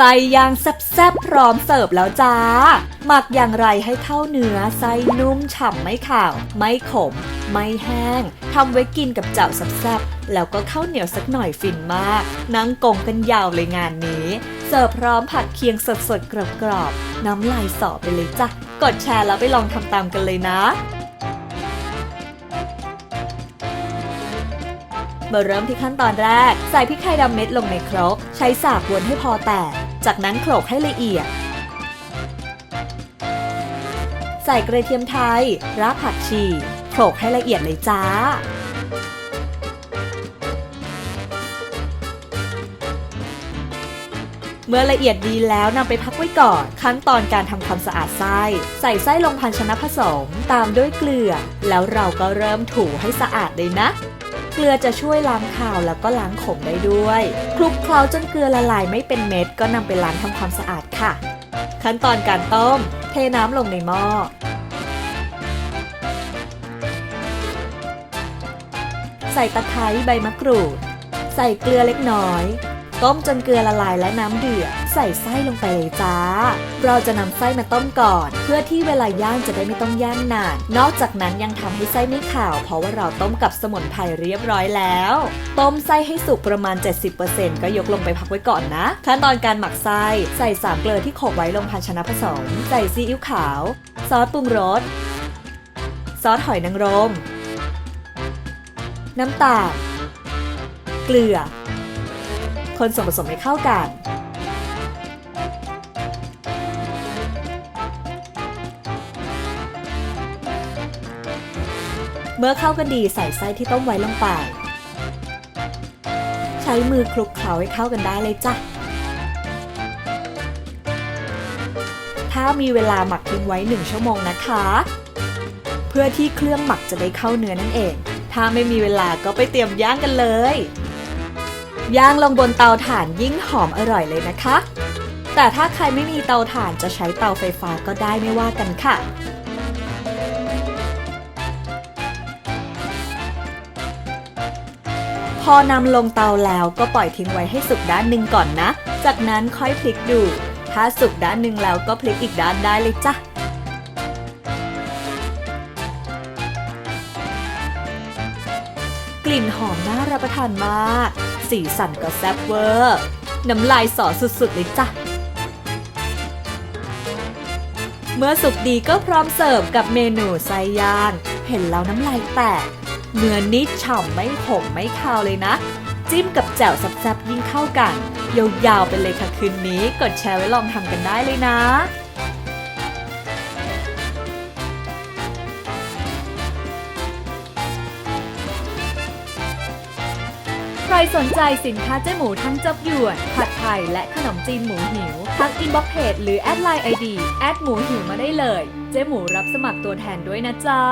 ไส้ย่างแซ่บๆพร้อมเสิร์ฟแล้วจ้า หมักอย่างไรให้เข้าเนื้อไส้นุ่มฉ่ำไม่ข่าว ไม่ขม ไม่แห้งทำไว้กินกับเจ้าแซ่บๆแล้วก็ข้าวเหนียวสักหน่อยฟินมาก นั่งกงกันยาวเลยงานนี้ เสิร์ฟพร้อมผัดเคียงสดๆกรอบๆน้ำลายสอไปเลยจ้ะกดแชร์แล้วไปลองทำตามกันเลยนะมาเริ่มที่ขั้นตอนแรก ใส่พริกไทยดำเม็ดลงในครก ใช้สากวนให้พอแตก จากนั้นโขลกให้ละเอียด ใส่กระเทียมไทยรากผักชีโขลกให้ละเอียดเลยจ้าเมื่อละเอียดดีแล้วนำไปพักไว้ก่อน ขั้นตอนการทำความสะอาดไส้ ใส่ไส้ลงภาชนะผสม ตามด้วยเกลือ แล้วเราก็เริ่มถูให้สะอาดเลยนะ เกลือจะช่วยล้างคาวแล้วก็ล้างขมได้ด้วย คลุกเคล้าจนเกลือละลายไม่เป็นเม็ดก็นำไปล้างทำความสะอาดค่ะ ขั้นตอนการต้ม เทน้ำลงในหม้อใส่ตะไคร้ใบมะกรูด ใส่เกลือเล็กน้อย ต้มจนเกลือละลายและน้ำเดือด ใส่ไส้ลงไปเลยจ้า เราจะนำไส้มาต้มก่อน เพื่อที่เวลาย่างจะได้ไม่ต้องย่างนาน นอกจากนั้นยังทำให้ไส้ไม่ขาว เพราะว่าเราต้มกับสมุนไพรเรียบร้อยแล้ว ต้มไส้ให้สุกประมาณ 70%ก็ยกลงไปพักไว้ก่อนนะ ขั้นตอนการหมักไส้ใส่สามเกลือที่โขกไว้ลงภาชนะผสม ใส่ซีอิ๊วขาว ซอสปรุงรส ซอสหอยนางรม น้ำตาล เกลือ คนส่วนผสมให้เข้ากัน เมื่อเข้ากันดีใส่ไส้ที่ต้มไว้ลงไป ใช้มือคลุกเคล้าให้เข้ากันได้เลยจ้ะ ถ้ามีเวลาหมักทิ้งไว้ 1 ชั่วโมงนะคะ เพื่อที่เครื่องหมักจะได้เข้าเนื้อนั่นเอง ถ้าไม่มีเวลาก็ไปเตรียมย่างกันเลย ย่างลงบนเตาถ่านยิ่งหอมอร่อยเลยนะคะ แต่ถ้าใครไม่มีเตาถ่านจะใช้เตาไฟฟ้าก็ได้ไม่ว่ากันค่ะ พอนำลงเตาแล้วก็ปล่อยทิ้งไว้ให้สุกด้านหนึ่งก่อนนะ จากนั้นค่อยพลิกดู ถ้าสุกด้านหนึ่งแล้วก็พลิกอีกด้านได้เลยจ้ะกลิ่นหอมน่ารับประทานมาก สีสันก็แซ่บเวอร์ น้ำลายสอสุดๆเลยจ้ะ เมื่อสุกดีก็พร้อมเสิร์ฟกับเมนูไส้ย่าง เห็นแล้วน้ำลายแตก เนื้อนิดฉ่ำไม่ขมไม่คาวเลยนะ จิ้มกับแจ่วแซ่บๆยิ่งเข้ากัน ยาวๆไปเลยค่ะคืนนี้ กดแชร์ไว้ลองทำกันได้เลยนะใครสนใจสินค้าเจ๊หมูทั้งจับหยวน ผัดไทย และขนมจีนหมูหิว ทักอินบ็อกเพจหรือแอดไลน์ไอดีแอดหมูหิวมาได้เลย เจ๊หมูรับสมัครตัวแทนด้วยนะจ๊ะ